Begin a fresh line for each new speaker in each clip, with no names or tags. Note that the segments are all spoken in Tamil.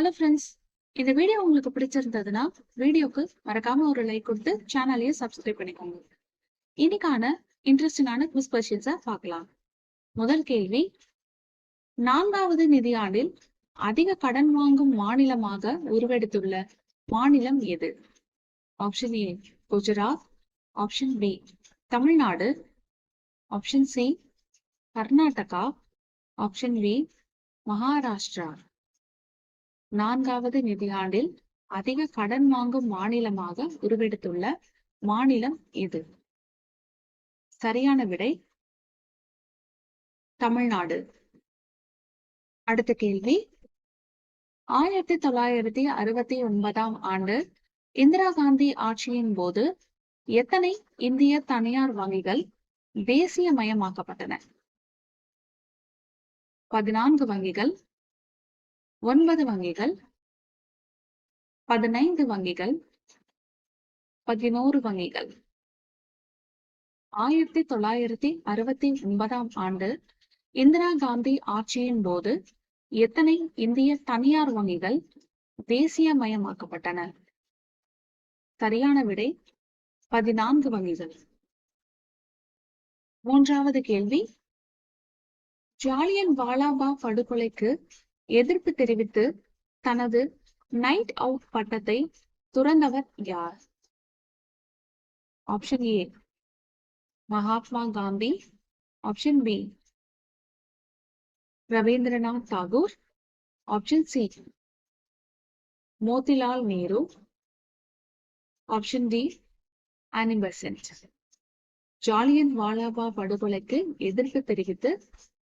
ஹலோ ஃப்ரெண்ட்ஸ் இந்த வீடியோ உங்களுக்கு பிடிச்சிருந்ததுன்னா வீடியோக்கு மறக்காம ஒரு லைக் கொடுத்து சேனலையும் சப்ஸ்கிரைப் பண்ணிக்கோங்க. இன்னைக்கான இன்ட்ரெஸ்டிங்கான குவிஸ் கொஸ்டின்ஸை பார்க்கலாம். முதல் கேள்வி நான்காவது நிதியாண்டில் அதிக கடன் வாங்கும் மாநிலமாக உருவெடுத்துள்ள மாநிலம் எது? Option A Gujarat. Option B Tamil Nadu. Option C Karnataka. Option B Maharashtra. நான்காவது நிதியாண்டில் அதிக கடன் வாங்கும் மாநிலமாக உருவெடுத்துள்ள மாநிலம் எது சரியான விடை தமிழ்நாடு. அடுத்த கேள்வி. ஆயிரத்தி தொள்ளாயிரத்தி அறுபத்தி ஒன்பதாம் ஆண்டு இந்திரா காந்தி ஆட்சியின் போது எத்தனை இந்திய தனியார் வங்கிகள் தேசியமயமாக்கப்பட்டன? பதினான்கு வங்கிகள் ஒன்பது வங்கிகள் பதினைந்து வங்கிகள் பதினோரு வங்கிகள். ஆயிரத்தி தொள்ளாயிரத்தி அறுபத்தி ஒன்பதாம் ஆண்டு இந்திரா காந்தி ஆட்சியின் போது எத்தனை இந்திய தனியார் வங்கிகள் தேசியமயமாக்கப்பட்டன? சரியான விடை பதினான்கு வங்கிகள். மூன்றாவது கேள்வி ஜாலியன் வாலாபாக் படுகொலைக்கு எதிர்ப்பு தெரிவித்து தனது நைட் அவுட் பட்டத்தை துறந்தவர் யார்? Option A Mahatma Gandhi. Option B Rabindranath Tagore. Option C Motilal Nehru. Option D Annie Besant Jallianwala படுகொலைக்கு எதிர்ப்பு தெரிவித்து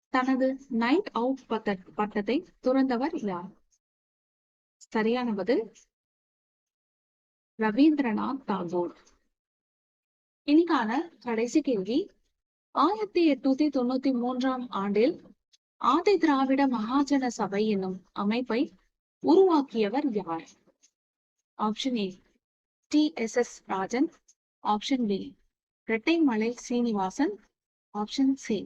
தனது நைட் அவுட் பட்ட பட்டத்தை துறந்தவர் யார்? சரியான பதில் ரவீந்திரநாத் தாகூர். இனிக்கான கடைசி கேள்வி. ஆயிரத்தி எட்நூத்தி தொண்ணூத்தி மூன்றாம் ஆண்டில் ஆதி திராவிட மகாஜன சபை என்னும் அமைப்பை உருவாக்கியவர் யார்? Option A T S S Rajan. Option B Rettaimalai Srinivasan. Option C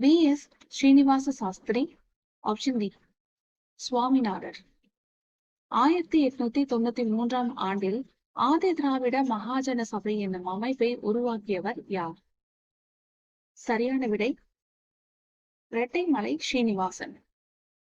V S Srinivasa Sastri option D Swaminathar ஆயிரத்தி எட்நூத்தி தொண்ணூத்தி மூன்றாம் ஆண்டில் ஆதி திராவிட மகாஜன சபை என்னும் அமைப்பை உருவாக்கியவர் யார்? சரியான விடை இரட்டைமலை ஸ்ரீனிவாசன்.